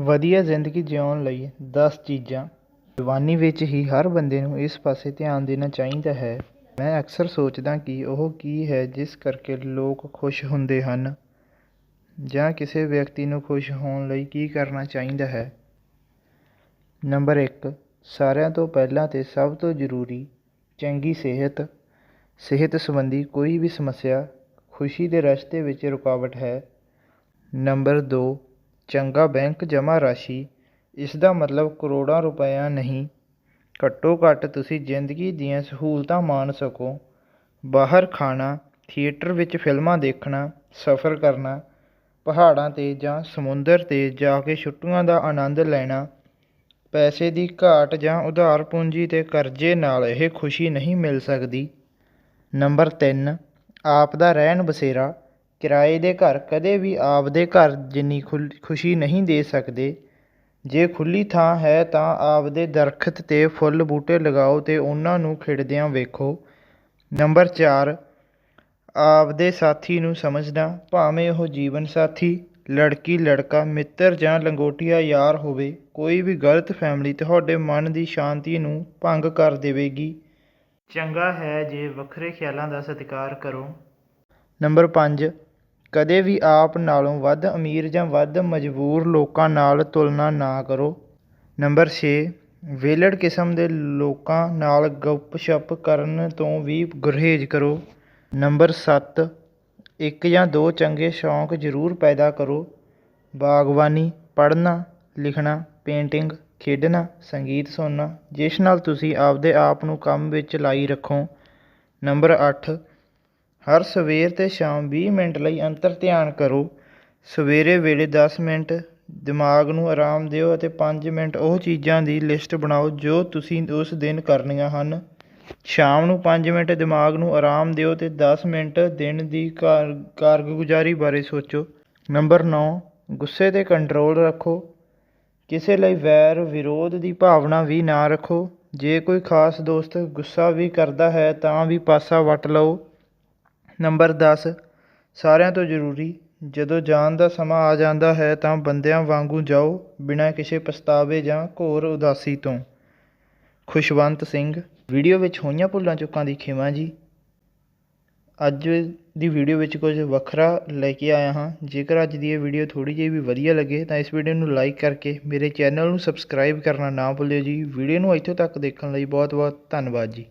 ਵਧੀਆ ਜ਼ਿੰਦਗੀ ਜਿਉਣ ਲਈ ਦਸ ਚੀਜ਼ਾਂ। ਜਵਾਨੀ ਵਿੱਚ ਹੀ ਹਰ ਬੰਦੇ ਨੂੰ ਇਸ ਪਾਸੇ ਧਿਆਨ ਦੇਣਾ ਚਾਹੀਦਾ ਹੈ। ਮੈਂ ਅਕਸਰ ਸੋਚਦਾ ਕਿ ਉਹ ਕੀ ਹੈ ਜਿਸ ਕਰਕੇ ਲੋਕ ਖੁਸ਼ ਹੁੰਦੇ ਹਨ। ਜਾਂ ਕਿਸੇ ਵਿਅਕਤੀ ਨੂੰ ਖੁਸ਼ ਹੋਣ ਲਈ ਕੀ ਕਰਨਾ ਚਾਹੀਦਾ ਹੈ। ਨੰਬਰ ਇੱਕ, ਸਾਰਿਆਂ ਤੋਂ ਪਹਿਲਾਂ ਅਤੇ ਸਭ ਤੋਂ ਜ਼ਰੂਰੀ, ਚੰਗੀ ਸਿਹਤ। ਸਿਹਤ ਸੰਬੰਧੀ ਕੋਈ ਵੀ ਸਮੱਸਿਆ ਖੁਸ਼ੀ ਦੇ ਰਸਤੇ ਵਿੱਚ ਰੁਕਾਵਟ ਹੈ। ਨੰਬਰ ਦੋ ਚੰਗਾ ਬੈਂਕ ਜਮ੍ਹਾਂ ਰਾਸ਼ੀ ਇਸ ਦਾ ਮਤਲਬ ਕਰੋੜਾਂ ਰੁਪਇਆ ਨਹੀਂ। ਘੱਟੋ ਘੱਟ ਤੁਸੀਂ ਜ਼ਿੰਦਗੀ ਦੀਆਂ ਸਹੂਲਤਾਂ ਮਾਣ ਸਕੋ। ਬਾਹਰ ਖਾਣਾ, ਥੀਏਟਰ ਵਿੱਚ ਫਿਲਮਾਂ ਦੇਖਣਾ, ਸਫ਼ਰ ਕਰਨਾ, ਪਹਾੜਾਂ 'ਤੇ ਜਾਂ ਸਮੁੰਦਰ 'ਤੇ ਜਾ ਕੇ ਛੁੱਟੀਆਂ ਦਾ ਆਨੰਦ ਲੈਣਾ, ਪੈਸੇ ਦੀ ਘਾਟ ਜਾਂ ਉਧਾਰ ਪੂੰਜੀ ਅਤੇ ਕਰਜ਼ੇ ਨਾਲ ਇਹ ਖੁਸ਼ੀ ਨਹੀਂ ਮਿਲ ਸਕਦੀ। ਨੰਬਰ ਤਿੰਨ, ਆਪ ਦਾ ਰਹਿਣ ਬਸੇਰਾ। ਕਿਰਾਏ ਦੇ ਘਰ ਕਦੇ ਵੀ ਆਪਦੇ ਘਰ ਜਿੰਨੀ ਖੁੱਲ, ਖੁਸ਼ੀ ਨਹੀਂ ਦੇ ਸਕਦੇ। ਜੇ ਖੁੱਲ੍ਹੀ ਥਾਂ ਹੈ ਤਾਂ ਆਪਦੇ ਦਰੱਖਤ 'ਤੇ ਫੁੱਲ ਬੂਟੇ ਲਗਾਓ ਅਤੇ ਉਹਨਾਂ ਨੂੰ ਖਿੜਦਿਆਂ ਵੇਖੋ। ਨੰਬਰ ਚਾਰ, ਆਪਦੇ ਸਾਥੀ ਨੂੰ ਸਮਝਣਾ। ਭਾਵੇਂ ਉਹ ਜੀਵਨ ਸਾਥੀ, ਲੜਕੀ, ਲੜਕਾ, ਮਿੱਤਰ ਜਾਂ ਲੰਗੋਟੀਆ ਯਾਰ ਹੋਵੇ, ਕੋਈ ਵੀ ਗਲਤ ਫੈਮਿਲੀ ਤੁਹਾਡੇ ਮਨ ਦੀ ਸ਼ਾਂਤੀ ਨੂੰ ਭੰਗ ਕਰ ਦੇਵੇਗੀ। ਚੰਗਾ ਹੈ ਜੇ ਵੱਖਰੇ ਖਿਆਲਾਂ ਦਾ ਸਤਿਕਾਰ ਕਰੋ। ਨੰਬਰ ਪੰਜ ਕਦੇ ਵੀ ਆਪ ਨਾਲੋਂ ਵੱਧ ਅਮੀਰ ਜਾਂ ਵੱਧ ਮਜਬੂਰ ਲੋਕਾਂ ਨਾਲ ਤੁਲਨਾ ਨਾ ਕਰੋ। ਨੰਬਰ ਛੇ ਵਿਹਲੜ ਕਿਸਮ ਦੇ ਲੋਕਾਂ ਨਾਲ ਗੱਪ ਸ਼ੱਪ ਕਰਨ ਤੋਂ ਵੀ ਗੁਰਹੇਜ਼ ਕਰੋ। ਨੰਬਰ ਸੱਤ, ਇੱਕ ਜਾਂ ਦੋ ਚੰਗੇ ਸ਼ੌਂਕ ਜ਼ਰੂਰ ਪੈਦਾ ਕਰੋ। ਬਾਗਬਾਨੀ, ਪੜ੍ਹਨਾ, ਲਿਖਣਾ, ਪੇਂਟਿੰਗ, ਖੇਡਣਾ, ਸੰਗੀਤ ਸੁਣਨਾ, ਜਿਸ ਨਾਲ ਤੁਸੀਂ ਆਪਦੇ ਆਪ ਨੂੰ ਕੰਮ ਵਿੱਚ ਲਾਈ ਰੱਖੋ। ਨੰਬਰ ਅੱਠ ਹਰ ਸਵੇਰ ਅਤੇ ਸ਼ਾਮ ਵੀਹ ਮਿੰਟ ਲਈ ਅੰਤਰ ਧਿਆਨ ਕਰੋ। ਸਵੇਰੇ ਵੇਲੇ ਦਸ ਮਿੰਟ, ਦਿਮਾਗ ਨੂੰ ਆਰਾਮ ਦਿਓ ਅਤੇ ਪੰਜ ਮਿੰਟ ਉਹ ਚੀਜ਼ਾਂ ਦੀ ਲਿਸਟ ਬਣਾਓ ਜੋ ਤੁਸੀਂ ਉਸ ਦਿਨ ਕਰਨੀਆਂ ਹਨ। ਸ਼ਾਮ ਨੂੰ ਪੰਜ ਮਿੰਟ, ਦਿਮਾਗ ਨੂੰ ਆਰਾਮ ਦਿਓ ਅਤੇ ਦਸ ਮਿੰਟ ਦਿਨ ਦੀ ਕਾਰ, ਕਾਰਗੁਜ਼ਾਰੀ ਬਾਰੇ ਸੋਚੋ। ਨੰਬਰ ਨੌ, ਗੁੱਸੇ 'ਤੇ ਕੰਟਰੋਲ ਰੱਖੋ। ਕਿਸੇ ਲਈ ਵੈਰ ਵਿਰੋਧ ਦੀ ਭਾਵਨਾ ਵੀ ਨਾ ਰੱਖੋ। ਜੇ ਕੋਈ ਖਾਸ ਦੋਸਤ ਗੁੱਸਾ ਵੀ ਕਰਦਾ ਹੈ ਤਾਂ ਵੀ ਪਾਸਾ ਵੱਟ ਲਓ। ਨੰਬਰ ਦਸ। ਸਾਰਿਆਂ ਤੋਂ ਜ਼ਰੂਰੀ, ਜਦੋਂ ਜਾਣ ਦਾ ਸਮਾਂ ਆ ਜਾਂਦਾ ਹੈ ਤਾਂ ਬੰਦਿਆਂ ਵਾਂਗੂ ਜਾਓ ਬਿਨਾਂ ਕਿਸੇ ਪਛਤਾਵੇ ਜਾਂ ਘੋਰ ਉਦਾਸੀ ਤੋਂ। ਖੁਸ਼ਵੰਤ ਸਿੰਘ। ਵੀਡੀਓ ਵਿੱਚ ਹੋਈਆਂ ਭੁੱਲਾਂ ਚੁੱਕਾਂ ਦੀ ਖਿਮਾ ਜੀ। ਅੱਜ ਦੀ ਵੀਡੀਓ ਵਿੱਚ ਕੁਝ ਵੱਖਰਾ ਲੈ ਕੇ ਆਇਆ ਹਾਂ। ਜੇਕਰ ਅੱਜ ਦੀ ਇਹ ਵੀਡੀਓ ਥੋੜੀ ਜਿਹੀ ਵੀ ਵਧੀਆ ਲੱਗੇ ਤਾਂ ਇਸ ਵੀਡੀਓ ਨੂੰ ਲਾਈਕ ਕਰਕੇ ਮੇਰੇ ਚੈਨਲ ਨੂੰ ਸਬਸਕ੍ਰਾਈਬ ਕਰਨਾ ਨਾ ਭੁੱਲਿਓ ਜੀ। ਵੀਡੀਓ ਨੂੰ ਇੱਥੋਂ ਤੱਕ ਦੇਖਣ ਲਈ ਬਹੁਤ ਬਹੁਤ ਧੰਨਵਾਦ ਜੀ।